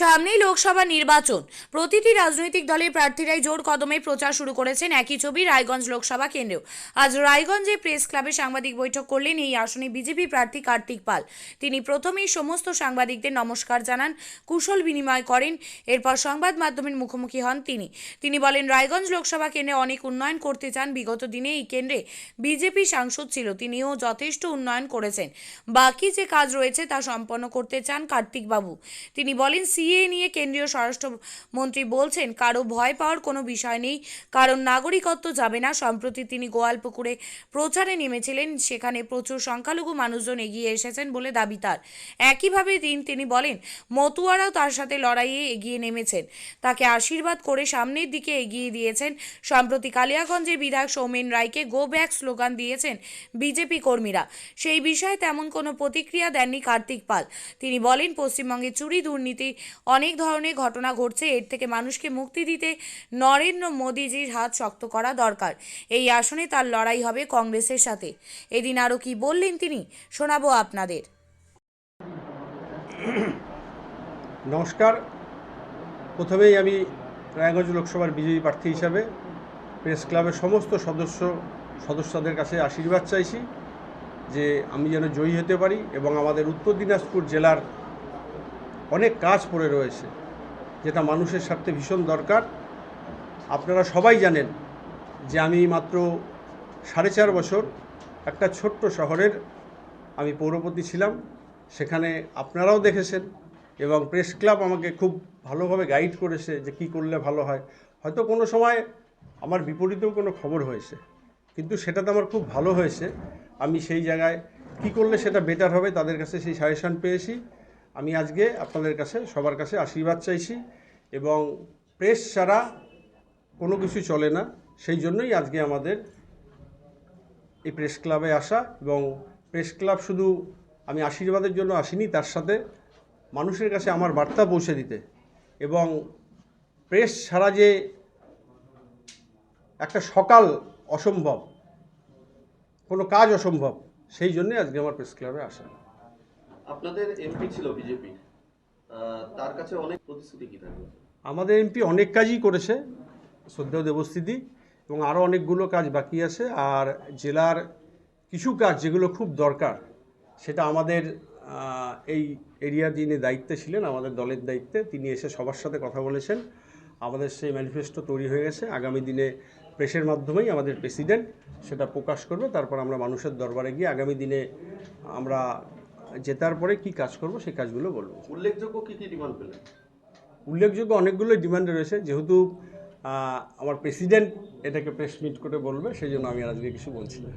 সামনেই লোকসভা নির্বাচন। প্রতিটি রাজনৈতিক দলের প্রার্থীরাই জোর কদমে প্রচার শুরু করেছেন একই ছবি রায়গঞ্জ লোকসভা কেন্দ্রেও। আজ রায়গঞ্জে প্রেস ক্লাবে সাংবাদিক বৈঠক করলেন এই আসনে বিজেপি প্রার্থী কার্তিক পাল। তিনি প্রথমেই সমস্ত সাংবাদিকদের নমস্কার জানান, কুশল বিনিময় করেন, এরপর সংবাদ মাধ্যমের মুখোমুখি হন তিনি। তিনি বলেন, রায়গঞ্জ লোকসভা কেন্দ্রে অনেক উন্নয়ন করতে চান। বিগত দিনে এই কেন্দ্রে বিজেপি সাংসদ ছিল, তিনিও যথেষ্ট উন্নয়ন করেছেন। বাকি যে কাজ রয়েছে তা সম্পন্ন করতে চান কার্তিকবাবু। তিনি বলেন সিএ নিয়ে কেন্দ্রীয় স্বরাষ্ট্রমন্ত্রী বলছেন, কারও ভয় পাওয়ার কোনো বিষয় নেই, কারণ নাগরিকত্ব যাবে না। সম্প্রতি তিনি গোয়ালপুকুরে প্রচারে নেমেছিলেন, সেখানে প্রচুর সংখ্যালঘু মানুষজন এগিয়ে এসেছেন বলে দাবি তার। একইভাবে দিন তিনি বলেন, মতুয়ারাও তার সাথে লড়াইয়ে এগিয়ে নেমেছেন। তাকে আশীর্বাদ করে সামনের দিকে এগিয়ে দিয়েছেন। সম্প্রতি কালিয়াগঞ্জের বিধায়ক সৌমেন রায়কে গো ব্যাক স্লোগান দিয়েছেন বিজেপি কর্মীরা। সেই বিষয়ে তেমন কোনো প্রতিক্রিয়া দেননি কার্তিক পাল। তিনি বলেন, পশ্চিমবঙ্গে চুরি দুর্নীতি অনেক ধরনের ঘটনা ঘটছে। এর থেকে মানুষকে মুক্তি দিতে নরেন্দ্র মোদীজির হাত শক্ত করা দরকার। এই আসনে তার লড়াই হবে কংগ্রেসের সাথে। এদিন আরও কি বললেন তিনি, শোনাবো আপনাদের। নমস্কার। প্রথমেই আমি রায়গঞ্জ লোকসভার বিজয়ী প্রার্থী হিসাবে প্রেস ক্লাবের সমস্ত সদস্য, সদস্যদের কাছে আশীর্বাদ চাইছি যে আমি যেন জয়ী হতে পারি এবং আমাদের উত্তর দিনাজপুর জেলার অনেক কাজ পড়ে রয়েছে, যেটা মানুষের স্বার্থে ভীষণ দরকার। আপনারা সবাই জানেন যে আমি মাত্র সাড়ে চার বছর একটা ছোট্ট শহরের আমি পৌরপতি ছিলাম, সেখানে আপনারাও দেখেছেন এবং প্রেস ক্লাব আমাকে খুব ভালোভাবে গাইড করেছে যে কি করলে ভালো হয়। হয়তো কোনো সময় আমার বিপরীতেও কোনো খবর হয়েছে, কিন্তু সেটাতে আমার খুব ভালো হয়েছে। আমি সেই জায়গায় কি করলে সেটা বেটার হবে, তাদের কাছে সেই সাজেশন পেয়েছি। আমি আজকে আপনাদের কাছে, সবার কাছে আশীর্বাদ চাইছি এবং প্রেস ছাড়া কোনো কিছু চলে না। সেই জন্যই আজকে আমাদের এই প্রেস ক্লাবে আসা এবং প্রেস ক্লাব শুধু আমি আশীর্বাদের জন্য আসিনি, তার সাথে মানুষের কাছে আমার বার্তা পৌঁছে দিতে। এবং প্রেস ছাড়া যে একটা সকাল অসম্ভব, কোনো কাজ অসম্ভব, সেই জন্যে আজকে আমার প্রেস ক্লাবে আসা। আপনাদের এমপি ছিল বিজেপি তার কাছে অনেক প্রতিশ্রুতি কি থাকবে? আমাদের এমপি অনেক কাজই করেছে, শ্রদ্ধেয় দেবস্থিতি এবং আরও অনেকগুলো কাজ বাকি আছে, আর জেলার কিছু কাজ যেগুলো খুব দরকার, সেটা আমাদের এই এরিয়া যিনি দায়িত্বে ছিলেন, আমাদের দলের দায়িত্বে, তিনি এসে সবার সাথে কথা বলেছেন। আমাদের সেই ম্যানিফেস্টো তৈরি হয়ে গেছে, আগামী দিনে প্রেসের মাধ্যমেই আমাদের প্রেসিডেন্ট সেটা প্রকাশ করবে, তারপর আমরা মানুষের দরবারে গিয়ে আগামী দিনে আমরা জেতার পরে কি কাজ করব সেই কাজগুলো বলব। উল্লেখযোগ্য কি কি ডিমান্ড পেলেন? উল্লেখযোগ্য অনেকগুলো ডিমান্ড রয়েছে। যেহেতু আমার প্রেসিডেন্ট এটাকে প্রেস মিট করে বলবে সেই জন্য আমি আজকে কিছু বলছি না।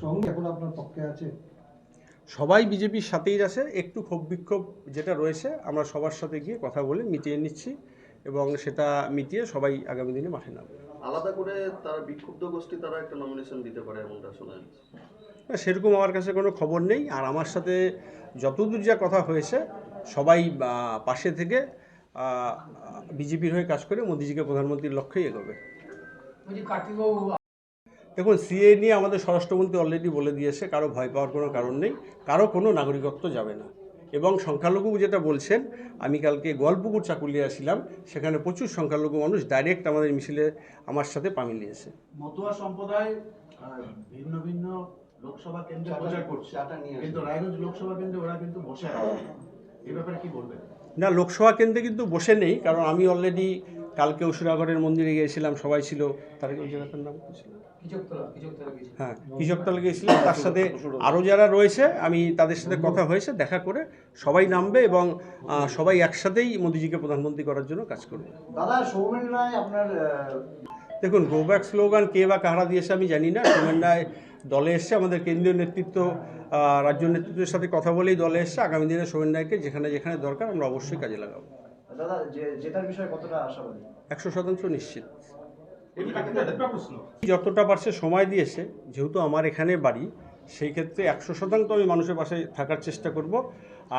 সঙ্গে এখন আপনার পক্ষে আছে? সবাই বিজেপির সাথেই আছে। একটু ক্ষোভ বিক্ষোভ যেটা রয়েছে আমরা সবার সাথে গিয়ে কথা বলে মিটিয়ে নিচ্ছি এবং সেটা মিটিয়ে সবাই আগামী দিনে মাঠে নামবে। আলাদা করে তারা বিক্ষুব্ধ গোষ্ঠী তারা একটা নমিনেশন দিতে পারে এমনটা শোনা যাচ্ছে। সেরকম আমার কাছে কোনো খবর নেই। আর আমার সাথে যতদূর যা কথা হয়েছে সবাই পাশে থেকে বিজেপির হয়ে কাজ করে মোদিজিকে প্রধানমন্ত্রীর লক্ষ্যেই এগোবে। দেখুন সিএ নিয়ে আমাদের স্বরাষ্ট্রমন্ত্রী অলরেডি বলে দিয়েছে কারও ভয় পাওয়ার কোনো কারণ নেই কারও কোনো নাগরিকত্ব যাবে না। এবং সংখ্যালঘু যেটা বলছেন আমি কালকে গোয়ালপুকুর চাকুলিয়া ছিলাম সেখানে প্রচুর সংখ্যালঘু মানুষ ডাইরেক্ট আমাদের মিছিলে আমার সাথে পা মিলিয়েছে মতুয়া সম্প্রদায় ভিন্ন ভিন্ন লোকসভা কেন্দ্রে প্রচার করছে। কিন্তু রায়গঞ্জ লোকসভা কেন্দ্রে ওরা কিন্তু বসে আছে এই ব্যাপারে কি বলবেন? না লোকসভা কেন্দ্রে কিন্তু বসে নেই কারণ আমি অলরেডি কালকে উসুরাগড়ের মন্দিরে গিয়েছিলাম সবাই ছিল। তার ওই জায়গাটার নাম কি ছিল? হ্যাঁ কৃষকতলা গিয়েছিলাম তার সাথে আরও যারা রয়েছে আমি তাদের সাথে কথা হয়েছে দেখা করে সবাই নামবে এবং সবাই একসাথেই মোদিজিকে প্রধানমন্ত্রী করার জন্য কাজ করবে। দাদা সৌমেন রায় আপনার দেখুন গো ব্যাক স্লোগান কে বা কাহারা দিয়েছে আমি জানি না। সোমেন রায় দলে এসছে আমাদের কেন্দ্রীয় নেতৃত্ব রাজ্য নেতৃত্বের সাথে কথা বলেই দলে এসছে। আগামী দিনে সোমেন রায়কে যেখানে যেখানে দরকার আমরা অবশ্যই কাজে লাগাবো। দাদা জেতার বিষয়ে কতটা আশাবাদী? একশো শতাংশ নিশ্চিত। যতটা পারছে সময় দিয়েছে যেহেতু আমার এখানে বাড়ি সেই ক্ষেত্রে একশো শতাংশ আমি মানুষের পাশে থাকার চেষ্টা করব।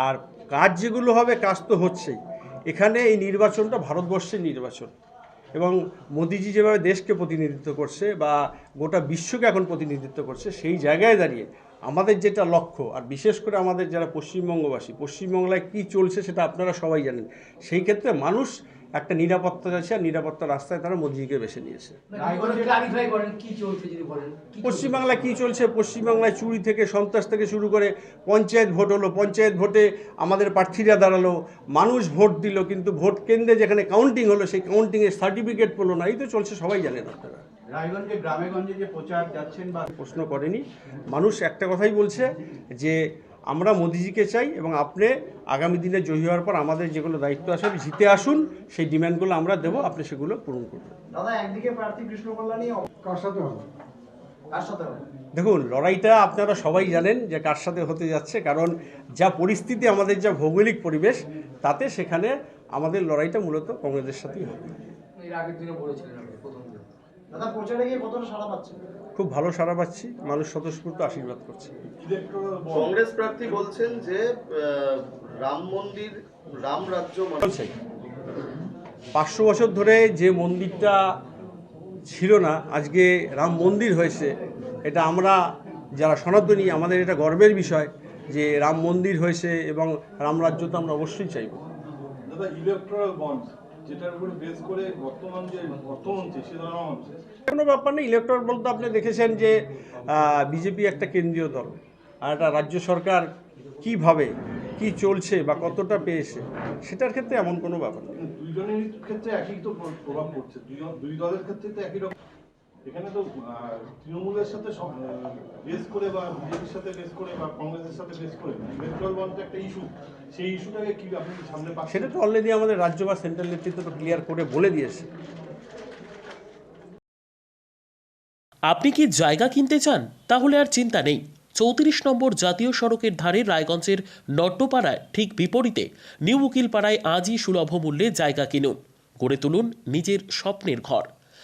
আর কাজ যেগুলো হবে কাজ তো হচ্ছেই। এখানে এই নির্বাচনটা ভারতবর্ষের নির্বাচন। এবং মোদিজি যেভাবে দেশকে প্রতিনিধিত্ব করছে বা গোটা বিশ্বকে এখন প্রতিনিধিত্ব করছে, সেই জায়গায় দাঁড়িয়ে আমাদের যেটা লক্ষ্য, আর বিশেষ করে আমাদের যারা পশ্চিমবঙ্গবাসী, পশ্চিমবাংলায় কী চলছে সেটা আপনারা সবাই জানেন, সেই ক্ষেত্রে মানুষ একটা নিরাপত্তা চাইছে আর নিরাপত্তা রাস্তায় তারা মোদিজিকে বেছে নিয়েছে। ক্লারিফাই করেন কি চলছে যদি বলেন? কি চলছে? পশ্চিমবাংলায় কী চলছে? পশ্চিমবাংলায় চুরি থেকে সন্ত্রাস থেকে শুরু করে পঞ্চায়েত ভোট হলো পঞ্চায়েত ভোটে আমাদের প্রার্থীরা দাঁড়াল মানুষ ভোট দিল কিন্তু ভোট কেন্দ্রে যেখানে কাউন্টিং হলো সেই কাউন্টিংয়ের সার্টিফিকেট পেল না। এই তো চলছে সবাই জানেন আপনারা। রায়গঞ্জে গ্রামে গঞ্জে যে প্রচার যাচ্ছেন বা প্রশ্ন করেনি। মানুষ একটা কথাই বলছে যে আমরা মোদিজিকে চাই এবং আপনি আগামী দিনে জয়ী হওয়ার পর আমাদের যেগুলো দায়িত্ব আছে জিতে আসুন সেই ডিমান্ডগুলো আমরা দেবো আপনি সেগুলো পূরণ করবেন দাদা একদিকে প্রার্থী কৃষ্ণ কল্যাণী কার সাথে হবে? কার সাথে হবে? দেখুন লড়াইটা আপনারা সবাই জানেন যে কার সাথে হতে যাচ্ছে কারণ যা পরিস্থিতি আমাদের যা ভৌগোলিক পরিবেশ তাতে সেখানে আমাদের লড়াইটা মূলত কংগ্রেসের সাথেই হবে। এর আগের দিনে বলেছিলেন আপনি প্রথম দিন। দাদা প্রচারে গিয়ে কতটা সাড়া পাচ্ছে খুব ভালো সাড়া পাচ্ছি। মানুষ স্বতঃস্ফূর্ত আশীর্বাদ করছে। কংগ্রেস প্রার্থী বলছেন যে রাম মন্দির রাম রাজ্য মানে বলছে পাঁচশো বছর ধরে যে মন্দিরটা ছিল না আজকে রাম মন্দির হয়েছে এটা আমরা যারা সনাতনী আমাদের এটা গর্বের বিষয় যে রাম মন্দির হয়েছে এবং রাম রাজ্য তো আমরা অবশ্যই চাইব। দাদা ইলেকট্রাল বন্ড যেটার উপরে বেস করে বর্তমান যে অর্থমন্ত্রী সীতারামন কোনো ব্যাপার নেই ইলেকট্রন বলতে আপনি দেখেছেন যে বিজেপি একটা কেন্দ্রীয় দল আর একটা রাজ্য সরকার কীভাবে কি চলছে বা কতটা পেয়েছে সেটার ক্ষেত্রে এমন কোনো ব্যাপার নেই। দুইজনের ক্ষেত্রে একই তো প্রভাব পড়ছে দুই দলের ক্ষেত্রে তো একই রকম। এখানে তো তৃণমূলের সাথে বেস করে বা বিজেপির সাথে বেস করে বা কংগ্রেসের সাথে বেস করে ইলেকট্রাল বন্ডটা একটা ইস্যু সেই ইস্যুটাকে কি আপনি সামনে পাচ্ছেন? সেটা তো অলরেডি আমাদের রাজ্য বা সেন্ট্রাল নেতৃত্ব তো ক্লিয়ার করে বলে দিয়েছে। আপনি কি জায়গা কিনতে চান? তাহলে আর চিন্তা নেই। চৌত্রিশ নম্বর জাতীয় সড়কের ধারে রায়গঞ্জের নট্টপাড়ায় ঠিক বিপরীতে নিউ উকিলপাড়ায় আজই সুলভ মূল্যে জায়গা কিনুন। গড়ে তুলুন নিজের স্বপ্নের ঘর।